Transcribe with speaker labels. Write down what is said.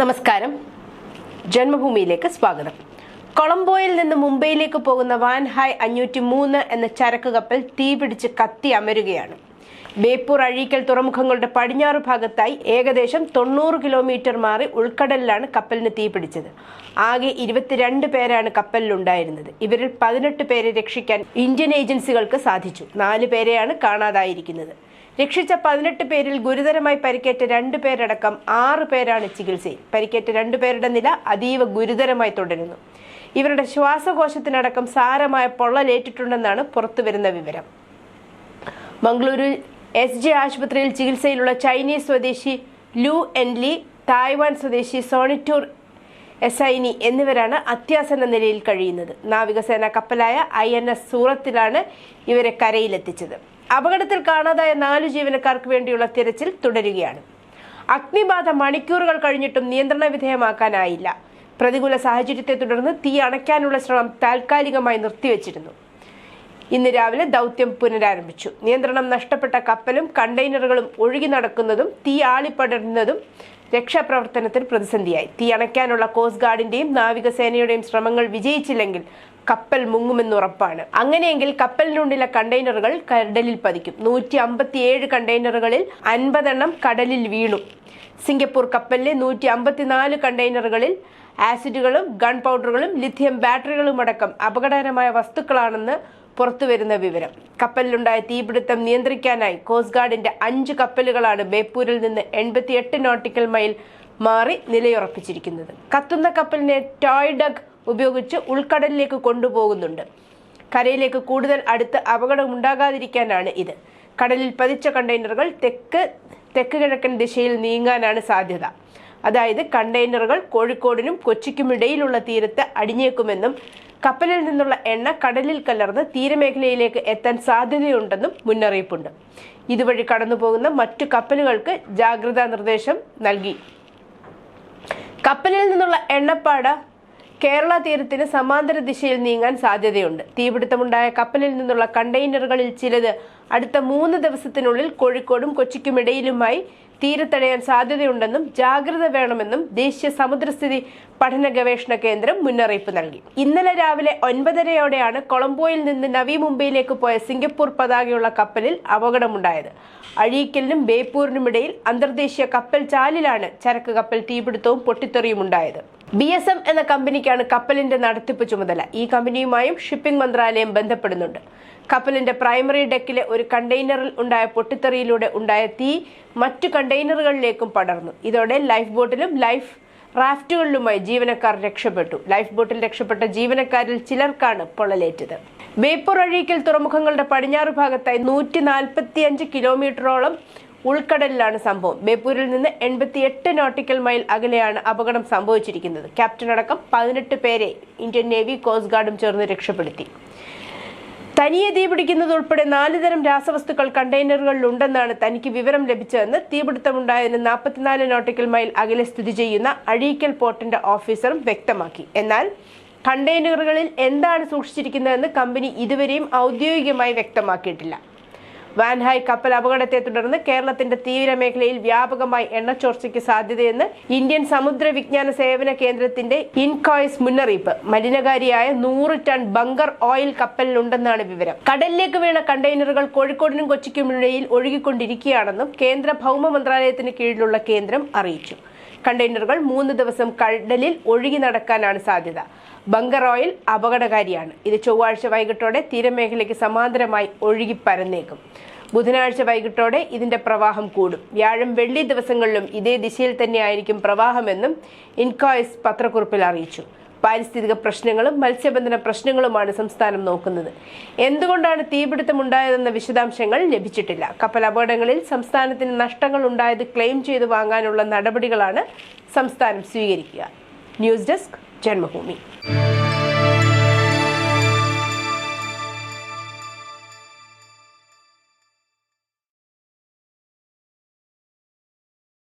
Speaker 1: നമസ്കാരം. ജന്മഭൂമിയിലേക്ക് സ്വാഗതം. കൊളംബോയിൽ നിന്ന് മുംബൈയിലേക്ക് പോകുന്ന വാൻ ഹൈ അഞ്ഞൂറ്റി മൂന്ന് എന്ന ചരക്ക് കപ്പൽ തീപിടിച്ച് കത്തി അമരുകയാണ്. ബേപ്പൂർ അഴീക്കൽ തുറമുഖങ്ങളുടെ പടിഞ്ഞാറ് ഭാഗത്തായി ഏകദേശം തൊണ്ണൂറ് കിലോമീറ്റർ മാറി ഉൾക്കടലിലാണ് കപ്പലിന് തീപിടിച്ചത്. ആകെ ഇരുപത്തിരണ്ട് പേരാണ് കപ്പലിലുണ്ടായിരുന്നത്. ഇവരിൽ പതിനെട്ട് പേരെ രക്ഷിക്കാൻ ഇന്ത്യൻ ഏജൻസികൾക്ക് സാധിച്ചു. നാല് പേരെയാണ് കാണാതായിരിക്കുന്നത്. രക്ഷിച്ച പതിനെട്ട് പേരിൽ ഗുരുതരമായി പരിക്കേറ്റ രണ്ടു പേരടക്കം ആറ് പേരാണ് ചികിത്സയിൽ. പരിക്കേറ്റ രണ്ടു പേരുടെ നില അതീവ ഗുരുതരമായി തുടരുന്നു. ഇവരുടെ ശ്വാസകോശത്തിനടക്കം സാരമായ പൊള്ളലേറ്റിട്ടുണ്ടെന്നാണ് പുറത്തുവരുന്ന വിവരം. മംഗളൂരു എസ് ജെ ആശുപത്രിയിൽ ചികിത്സയിലുള്ള ചൈനീസ് സ്വദേശി ലു എൻലി തായ്വാൻ സ്വദേശി സോണിറ്റൂർ എസൈനി എന്നിവരാണ് അത്യാസന്ന നിലയിൽ കഴിയുന്നത്. നാവികസേന കപ്പലായ ഐ എൻ എസ് സൂറത്തിലാണ് ഇവരെ കരയിലെത്തിച്ചത്. അപകടത്തിൽ കാണാതായ നാലു ജീവനക്കാർക്ക് വേണ്ടിയുള്ള തിരച്ചിൽ തുടരുകയാണ്. അഗ്നിബാധ മണിക്കൂറുകൾ കഴിഞ്ഞിട്ടും നിയന്ത്രണ വിധേയമാക്കാനായില്ല. പ്രതികൂല സാഹചര്യത്തെ തുടർന്ന് തീ അണയ്ക്കാനുള്ള ശ്രമം താൽക്കാലികമായി നിർത്തിവെച്ചിരുന്നു. ഇന്ന് രാവിലെ ദൗത്യം പുനരാരംഭിച്ചു. നിയന്ത്രണം നഷ്ടപ്പെട്ട കപ്പലും കണ്ടെയ്നറുകളും ഒഴുകി നടക്കുന്നതും തീ ആളിപ്പടരുന്നതും രക്ഷാപ്രവർത്തനത്തിൽ പ്രതിസന്ധിയായി. തീ അണയ്ക്കാനുള്ള കോസ്റ്റ് ഗാർഡിന്റെയും നാവികസേനയുടെയും ശ്രമങ്ങൾ വിജയിച്ചില്ലെങ്കിൽ കപ്പൽ മുങ്ങുമെന്ന് ഉറപ്പാണ് അങ്ങനെയെങ്കിൽ കപ്പലിനുള്ളിലെ കണ്ടെയ്നറുകൾ കടലിൽ പതിക്കും. നൂറ്റി അമ്പത്തിയേഴ് കണ്ടെയ്നറുകളിൽ അൻപതെണ്ണം കടലിൽ വീണു. സിംഗപ്പൂർ കപ്പലിലെ നൂറ്റി അമ്പത്തിനാല് കണ്ടെയ്നറുകളിൽ ആസിഡുകളും ഗൺ പൗഡറുകളും ലിഥിയം ബാറ്ററികളും അടക്കം അപകടകരമായ വസ്തുക്കളാണെന്ന് പുറത്തുവരുന്ന വിവരം. കപ്പലിലുണ്ടായ തീപിടുത്തം നിയന്ത്രിക്കാനായി കോസ്റ്റ് ഗാർഡിന്റെ അഞ്ച് കപ്പലുകളാണ് ബേപ്പൂരിൽ നിന്ന് എൺപത്തിയെട്ട് നോട്ടിക്കൽ മൈൽ മാറി നിലയുറപ്പിച്ചിരിക്കുന്നത്. കത്തുന്ന കപ്പലിനെ ടോയ് ഡഗ് ഉപയോഗിച്ച് ഉൾക്കടലിലേക്ക് കൊണ്ടുപോകുന്നുണ്ട്. കരയിലേക്ക് കൂടുതൽ അടുത്ത് അപകടം ഉണ്ടാകാതിരിക്കാനാണ് ഇത്. കടലിൽ പതിച്ച കണ്ടെയ്നറുകൾ തെക്ക് തെക്ക് കിഴക്കൻ ദിശയിൽ നീങ്ങാനാണ് സാധ്യത. അതായത് കണ്ടെയ്നറുകൾ കോഴിക്കോടിനും കൊച്ചിക്കുമിടയിലുള്ള തീരത്ത് അടിഞ്ഞേക്കുമെന്നും കപ്പലിൽ നിന്നുള്ള എണ്ണ കടലിൽ കലർന്ന് തീരമേഖലയിലേക്ക് എത്താൻ സാധ്യതയുണ്ടെന്നും മുന്നറിയിപ്പുണ്ട്. ഇതുവഴി കടന്നുപോകുന്ന മറ്റു കപ്പലുകൾക്ക് ജാഗ്രതാ നിർദ്ദേശം നൽകി. കപ്പലിൽ നിന്നുള്ള എണ്ണപ്പാട കേരള തീരത്തിന് സമാന്തര ദിശയിൽ നീങ്ങാൻ സാധ്യതയുണ്ട്. തീപിടുത്തമുണ്ടായ കപ്പലിൽ നിന്നുള്ള കണ്ടെയ്നറുകളിൽ ചിലത് അടുത്ത മൂന്ന് ദിവസത്തിനുള്ളിൽ കോഴിക്കോടും കൊച്ചിക്കുമിടയിലുമായി തീരത്തടയാൻ സാധ്യതയുണ്ടെന്നും ജാഗ്രത വേണമെന്നും ദേശീയ സമുദ്രസ്ഥിതി പഠന ഗവേഷണ കേന്ദ്രം മുന്നറിയിപ്പ് നൽകി. ഇന്നലെ രാവിലെ ഒൻപതരയോടെയാണ് കൊളംബോയിൽ നിന്ന് നവി മുംബൈയിലേക്ക് പോയ സിംഗപ്പൂർ പതാകയുള്ള കപ്പലിൽ അപകടമുണ്ടായത്. അഴീക്കലിനും ബേപ്പൂരിനുമിടയിൽ അന്തർദേശീയ കപ്പൽ ചാലിലാണ് ചരക്ക് കപ്പൽ തീപിടുത്തവും പൊട്ടിത്തെറിയും ഉണ്ടായത്. ബി എസ് എം എന്ന കമ്പനിക്കാണ് കപ്പലിന്റെ നടത്തിപ്പ് ചുമതല. ഈ കമ്പനിയുമായും ഷിപ്പിംഗ് മന്ത്രാലയം ബന്ധപ്പെടുന്നുണ്ട്. കപ്പലിന്റെ പ്രൈമറി ഡെക്കിലെ ഒരു കണ്ടെയ്നറിൽ ഉണ്ടായ പൊട്ടിത്തെറിയിലൂടെ ഉണ്ടായ തീ മറ്റു കണ്ടെയ്നറുകളിലേക്കും പടർന്നു. ഇതോടെ ലൈഫ് ബോട്ടിലും ലൈഫ് റാഫ്റ്റുകളിലുമായി ജീവനക്കാർ രക്ഷപ്പെട്ടു. ലൈഫ് ബോട്ടിൽ രക്ഷപ്പെട്ട ജീവനക്കാരിൽ ചിലർക്കാണ് പൊള്ളലേറ്റത്. ബേപ്പൂർ അഴീക്കൽ തുറമുഖങ്ങളുടെ പടിഞ്ഞാറ് ഭാഗത്തായി നൂറ്റി നാൽപ്പത്തിയഞ്ച് കിലോമീറ്ററോളം ഉൾക്കടലിലാണ് സംഭവം. ബേപ്പൂരിൽ നിന്ന് എൺപത്തി എട്ട് നോട്ടിക്കൽ മൈൽ അകലെയാണ് അപകടം സംഭവിച്ചിരിക്കുന്നത്. ക്യാപ്റ്റൻ അടക്കം പതിനെട്ട് പേരെ ഇന്ത്യൻ നേവി കോസ്റ്റ് ഗാർഡും ചേർന്ന് രക്ഷപ്പെടുത്തി. തനിയെ തീപിടിക്കുന്നത് ഉൾപ്പെടെ നാല് തരം രാസവസ്തുക്കൾ കണ്ടെയ്നറുകളിലുണ്ടെന്നാണ് തനിക്ക് വിവരം ലഭിച്ചതെന്ന് തീപിടുത്തമുണ്ടായതിന് നാൽപ്പത്തിനാല് നോട്ടിക്കൽ മൈൽ അകലെ സ്ഥിതി ചെയ്യുന്ന അഴീക്കൽ പോർട്ടിന്റെ ഓഫീസറും വ്യക്തമാക്കി. എന്നാൽ കണ്ടെയ്നറുകളിൽ എന്താണ് സൂക്ഷിച്ചിരിക്കുന്നതെന്ന് കമ്പനി ഇതുവരെയും ഔദ്യോഗികമായി വ്യക്തമാക്കിയിട്ടില്ല. വാൻഹായ് കപ്പൽ അപകടത്തെ തുടർന്ന് കേരളത്തിന്റെ തീരമേഖലയിൽ വ്യാപകമായി എണ്ണച്ചോർച്ചയ്ക്ക് സാധ്യതയെന്ന് ഇന്ത്യൻ സമുദ്ര വിജ്ഞാന സേവന കേന്ദ്രത്തിന്റെ ഇൻകോയ്സ് മുന്നറിയിപ്പ്. മലിനകാരിയായ നൂറ് ടൺ ബങ്കർ ഓയിൽ കപ്പലിലുണ്ടെന്നാണ് വിവരം. കടലിലേക്ക് വീണ കണ്ടെയ്നറുകൾ കോഴിക്കോടിനും കൊച്ചിക്കുമിടയിൽ ഒഴുകിക്കൊണ്ടിരിക്കുകയാണെന്നും കേന്ദ്ര ഭൗമ മന്ത്രാലയത്തിന് കീഴിലുള്ള കേന്ദ്രം അറിയിച്ചു. കണ്ടെയ്നറുകൾ മൂന്ന് ദിവസം കടലിൽ ഒഴുകി നടക്കാനാണ് സാധ്യത. ബങ്കർ ഓയിൽ അപകടകാരിയാണ്. ഇത് ചൊവ്വാഴ്ച വൈകിട്ടോടെ തീരമേഖലയ്ക്ക് സമാന്തരമായി ഒഴുകി പരന്നേക്കും ബുധനാഴ്ച വൈകിട്ടോടെ ഇതിന്റെ പ്രവാഹം കൂടും. വ്യാഴം വെള്ളി ദിവസങ്ങളിലും ഇതേ ദിശയിൽ തന്നെയായിരിക്കും പ്രവാഹമെന്നും ഇൻകോയ്സ് പത്രക്കുറിപ്പിൽ അറിയിച്ചു. പാരിസ്ഥിതിക പ്രശ്നങ്ങളും മത്സ്യബന്ധന പ്രശ്നങ്ങളുമാണ് സംസ്ഥാനം നോക്കുന്നത്. എന്തുകൊണ്ടാണ് തീപിടുത്തം ഉണ്ടായതെന്ന വിശദാംശങ്ങൾ ലഭിച്ചിട്ടില്ല. കപ്പൽ അപകടങ്ങളിൽ സംസ്ഥാനത്തിന് നഷ്ടങ്ങൾ ഉണ്ടായത് ക്ലെയിം ചെയ്ത് വാങ്ങാനുള്ള നടപടികളാണ് സംസ്ഥാനം സ്വീകരിക്കുക. ന്യൂസ് ഡെസ്ക് जन्मभूमि।